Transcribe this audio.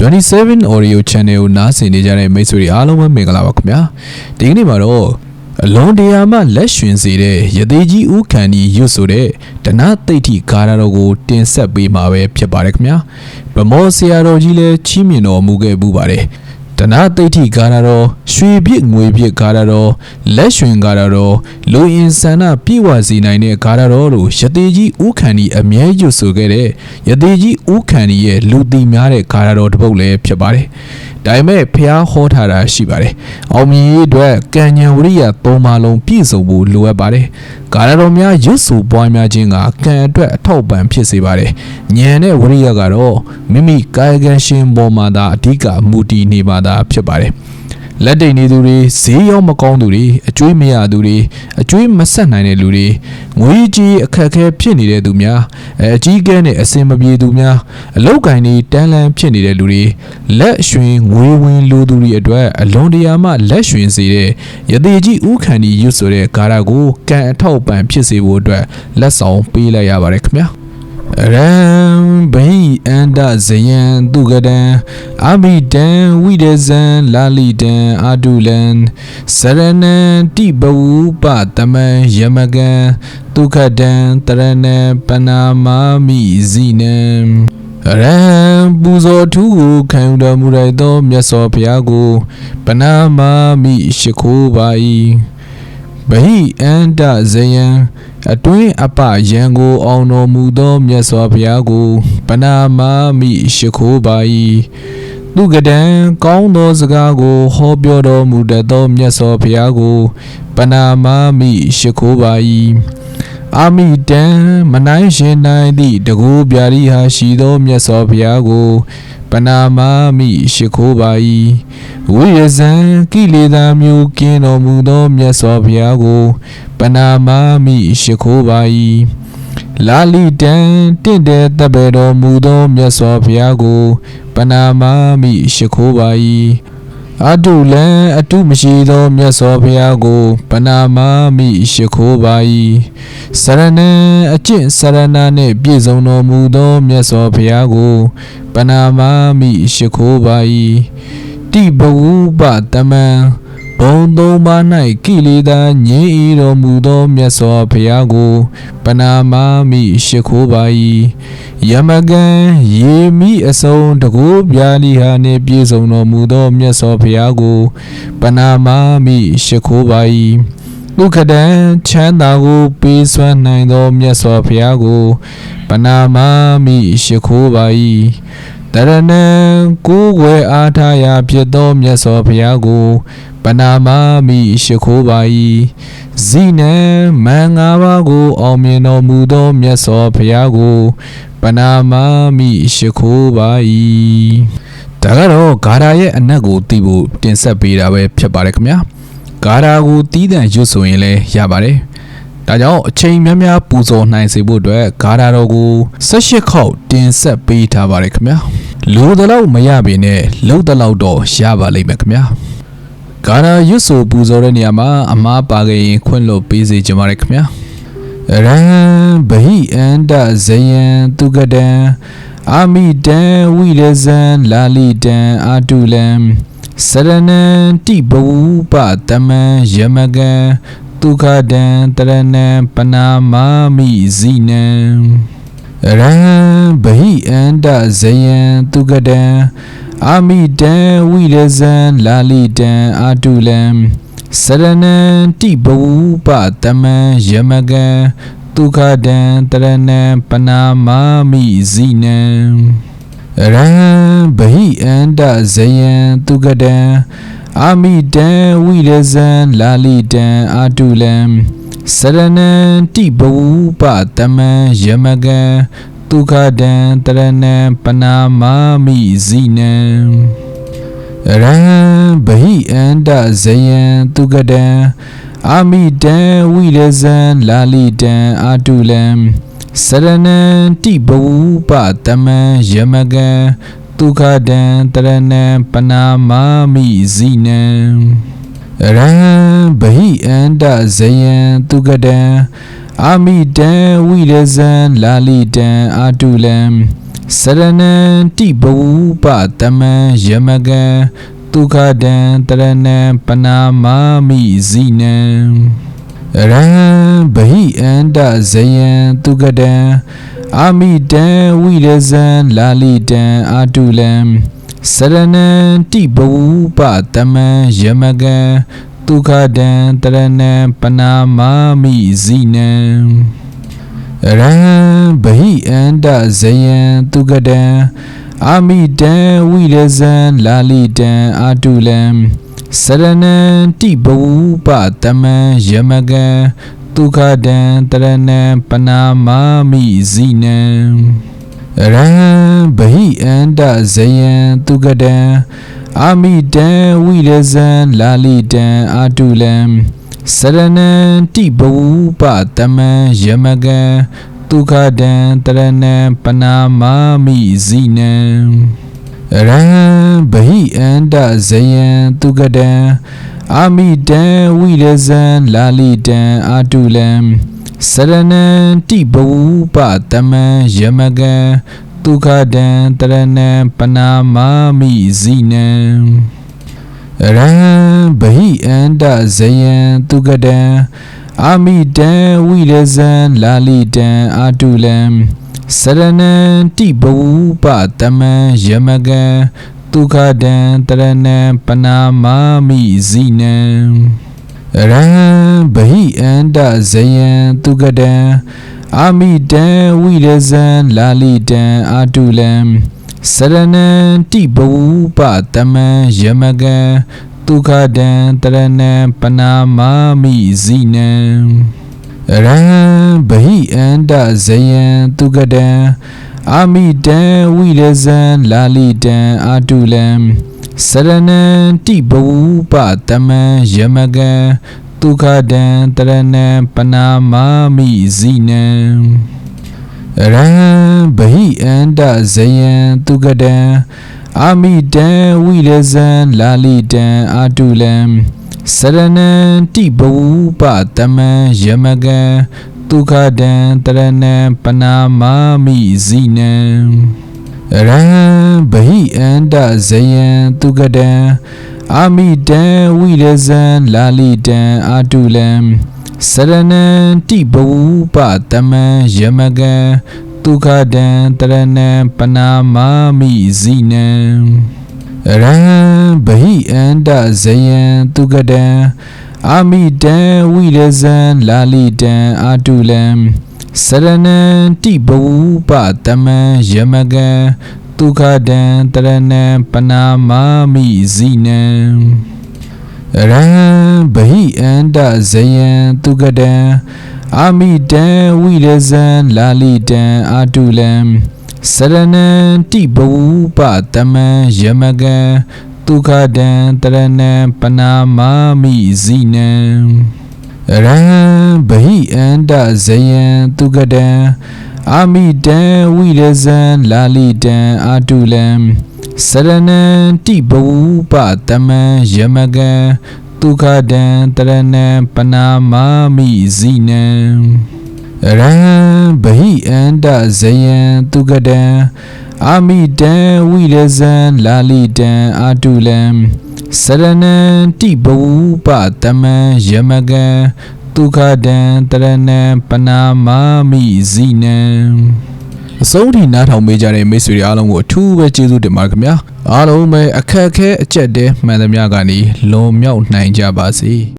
27 Audio Channel ကိုနားဆင်နေကြတဲ့မိတ်ဆွေတွေအားလုံးပဲမင်္ဂလာပါခင်ဗျာဒီကနေ့မှာတော့အလွန်တရာမှလက်ရွှင်စေတဲ့ရသေးကြီးဦးခန္ဒီရွတ်ဆိုတဲ့ဒနာသိဋ္ဌိဂါရတော်ကိုတင်ဆက်ပေးမှာပဲဖြစ်ပါတယ်ခင်ဗျာဗမောဆရာတော်ကြီးလည်းချီးမြှင့်တော်မူခဲ့ပူပါတယ် ဒနာသိဋ္ဌိဂါရတော်ရွှေပြစ်ငွေပြစ်ဂါရတော်လက်ရွှင်ဂါရတော်လူအင်ဆန္ဒပြည့်ဝစေနိုင်တဲ့ဂါရတော်တို့ရသေးကြီးဦးခန္ဒီအမြဲရွတ်ဆိုခဲ့တဲ့ရသေးကြီးဦးခန္ဒီရဲ့လူသိများတဲ့ဂါရတော်တစ်ပုဒ်လည်းဖြစ်ပါတယ် ဒါပေမဲ့ဖះဟောထားတာရှိပါတယ်အောင်မြင်ရေးအတွက်ကံဉဏ်ဝရိယသုံးပါလုံးပြည့်စုံဖို့လိုအပ်ပါတယ်ဂါရတော်များရွတ်ဆိုပွားများခြင်းကကံအတွက်အထောက်ပံ့ဖြစ်စေပါတယ်ဉာဏ်နဲ့ဝရိယကတော့မိမိကာယကံရှင်ပေါ်မှာသာအဓိကမူတည်နေပါသာဖြစ်ပါတယ် လက်တိတ်နေသူတွေဈေးရောက်မကောင်းသူတွေအကျွေးမရသူတွေအကျွေးမဆက်နိုင်တဲ့လူတွေငွေကြီးအခက်အခဲဖြစ်နေတဲ့သူများအဲအကြီးကဲနဲ့အစင်မပြေသူများအလောက်ကင်တွေတန်းလန်းဖြစ်နေတဲ့လူတွေလက်ရွှင်ငွေဝင်လူသူတွေအတွက်အလွန်တရာမှလက်ရွှင်စေတဲ့ရသေးကြီးဥခန္ဒီရွတ်ဆိုတဲ့ဂါရကိုကံအထောက်ပံ့ဖြစ်စေဖို့အတွက်လက်ဆောင်ပေးလိုက်ရပါတယ်ခင်ဗျာ ရံဘိအန္တဇယံသူကတံအဘိတံဝိဒဇံလာလိတံအာတုလံစရဏံတိဘဝုပတမံယမကံဒုက္ခတံတရဏံပနာမာမိဇိနံရံပူဇော်ထူးကိုခံယူတော်မူလိုက်သောမြတ်စွာဘုရားကိုပနာမာမိရှိခိုးပါ၏ဗဟိအန္တဇယံ အတွင်းအပယံကိုအောင်တော်မူသောမြတ်စွာဘုရားကိုပနာမာမိရှိခိုးပါ၏သူကတံကောင်းသောစကားကိုဟောပြောတော်မူတတ်သောမြတ်စွာဘုရားကိုပနာမာမိရှိခိုးပါ၏ အာမိတံမနိုင်ရှင်နိုင်သည့်တကူပြာရိဟာရှိသောမြတ်စွာဘုရားကို ပနာမာမိရှိခိုးပါ၏ဝိရဇံကိလေသာမျိုးကင်းတော်မူသောမြတ်စွာဘုရားကို ပနာမာမိရှိခိုးပါ၏လာလိတံတင့်တယ်တပ်ပေတော်မူသောမြတ်စွာဘုရားကို ပနာမာမိရှိခိုးပါ၏ အတုလံအတုမရှိသောမြတ်စွာဘုရားကိုပနာမာမိရှိခိုးပါ၏စရဏံအကျင့်စရဏနှင့်ပြည့်စုံတော်မူသောမြတ်စွာဘုရားကိုပနာမာမိရှိခိုးပါ၏တိဘဝုပတမံ ဘုံသုံးပါး၌ကိလေသာငြိမ်းဤတော်မူသောမြတ်စွာဘုရားကို ပနာမာမိရှိခိုးပါ၏ယမကံရေမိအစုံတကူပြာလိဟာနှင့်ပြည့်စုံတော်မူသောမြတ်စွာဘုရားကို ပနာမာမိရှိခိုးပါ၏ဒုက္ခတံချမ်းသာကိုပေးစွမ်းနိုင်သောမြတ်စွာဘုရားကို ပနာမာမိရှိခိုးပါ၏ တရဏံကိုယ်ွယ်အားထားရာဖြစ်သောမြတ်စွာဘုရားကိုပနာမာမိရှိခိုးပါ၏ဇိနံမင်္ဂပါကို အောင်မြင်တော်မူသောမြတ်စွာဘုရားကိုပနာမာမိရှိခိုးပါ၏ဒါကတော့ဂါရာရဲ့အနက်ကိုသိဖို့တင်ဆက်ပေးတာပဲဖြစ်ပါတယ်ခင်ဗျာဂါရာကိုတီးတန့်ရွတ်ဆိုရင်လည်းရပါတယ် ဒါကြောင့်အချိန်များများပူဇော်နိုင်စေဖို့အတွက်ဂါရာတော်ကို18ခေါက်တင်ဆက်ပေးထားပါတယ်ခင်ဗျာလိုတလောက်မရပေနဲ့လုံတလောက်တော့ရပါလိမ့်မယ်ခင်ဗျာဂါရာရွတ်ဆိုပူဇော်တဲ့နေရာမှာအမားပါခဲ့ရင်ခွင့်လွှတ်ပေးစေချင်ပါတယ်ခင်ဗျာရံဗဟိအန္တဇယံသူကတံအာမိတံဝိရဇံလာလိတံအာတုလံစရဏံတိဘဝုပတမံယမကံ ဒုက္ခတံတရဏံပနာမာမိဇိနံရံဗဟိအန္တဇယံသူကတံအာမိတံဝိရဇံလာလိတံအာတုလံစရဏံတိဘဝုပတမံယမကံဒုက္ခတံတရဏံပနာမာမိဇိနံရံဗဟိအန္တဇယံသူကတံ အာမိတံဝိရဇံလာလိတံအာတုလံစရဏံတိဘဝုပတမံယမကံဒုက္ခတံတရဏံပနာမာမိဇိနံရံဗဟိအန္တဇယံသူကတံအာမိတံဝိရဇံလာလိတံအာတုလံစရဏံတိဘဝုပတမံယမကံ ဒုက္ခတံတရဏံပနာမာမိဇိနံရံဗဟိအန္တဇယံသူကတံအာမိတံဝိရဇံလာလိတံအာတုလံစရဏံတိဘဝုပတမံယမကံဒုက္ခတံတရဏံပနာမာမိဇိနံရံဗဟိအန္တဇယံတုကတံ အာမိတံဝိရဇံလာလိတံအာတုလံစရဏံတိဘဝုပတမံယမကံဒုက္ခတံတရဏံပနာမာမိဇိနံရံဗဟိအန္တဇယံတုကတံအာမိတံဝိရဇံလာလိတံအာတုလံစရဏံတိဘဝုပတမံယမကံ ဒုက္ခတံတရဏံပနာမာမိဇိနံရံဗဟိအန္တဇယံတုကတံအာမိတံဝိရဇံလာလိတံအာတုလံစရဏံတိဘဝုပတမံယမကံဒုက္ခတံတရဏံပနာမာမိဇိနံရံဗဟိအန္တဇယံတုကတံ အာမိတံဝိရဇံလာလိတံအာတုလံစရဏံတိဘဝုပတမံယမကံဒုက္ခတံတရဏံပနာမာမိဇိနံရံဗဟိအန္တဇယံတုကတံအာမိတံဝိရဇံလာလိတံအာတုလံစရဏံတိဘဝုပတမံယမကံ ဒုက္ခတံတရဏံပနာမာမိဇိနံရံဗဟိအန္တဇယံတုကတံအာမိတံဝိရဇံလာလိတံအာတုလံစရဏံတိဘဝုပတမံယမကံဒုက္ခတံတရဏံပနာမာမိဇိနံရံဗဟိအန္တဇယံတုကတံ အာမိတံဝိရဇံလာလိတံအာတုလံစရဏံတိဘဝုပတမံယမကံဒုက္ခတံတရဏံပနာမာမိဇိနံရံဗဟိအန္တဇယံတုကတံအာမိတံဝိရဇံလာလိတံအာတုလံစရဏံတိဘဝုပတမံယမကံ ဒုက္ခတံတရဏံပနာမာမိဇိနံရံဗဟိအန္တဇယံတုကတံအာမိတံဝိရဇံလာလိတံအာတုလံစရဏံတိဘဝုပတမံယမကံဒုက္ခတံတရဏံပနာမာမိဇိနံရံဗဟိအန္တဇယံတုကတံ အာမိတံဝိရဇံလာလိတံအာတုလံစရဏံတိဘဝုပတမံယမကံဒုက္ခတံတရဏံပနာမာမိဇိနံရံဗဟိအန္တဇယံတုကတံအာမိတံဝိရဇံလာလိတံအာတုလံစရဏံတိဘဝုပတမံယမကံ ဒုက္ခတံတရဏံပနာမာမိဇိနံရံဗဟိအန္တဇယံတုကတံအာမိတံဝိရဇံလာလိတံအာတုလံစရဏံတိဘဝုပတမံယမကံဒုက္ခတံတရဏံပနာမာမိဇိနံရံဗဟိအန္တဇယံတုကတံ အာမိတံဝိရဇံလာလိတံအာတုလံစရဏံတိဘဝုပတမံယမကံဒုက္ခတံတရဏံပနာမာမိဇိနံအစိုးထိနားထောင်ပေးကြတဲ့မိတ်ဆွေတွေအားလုံးကိုအထူးပဲကျေးဇူးတင်ပါတယ်ခင်ဗျာအားလုံးပဲအခက်အခဲအကျက်တဲမှန်သမျှကနေလွန်မြောက်နိုင်ကြပါစေ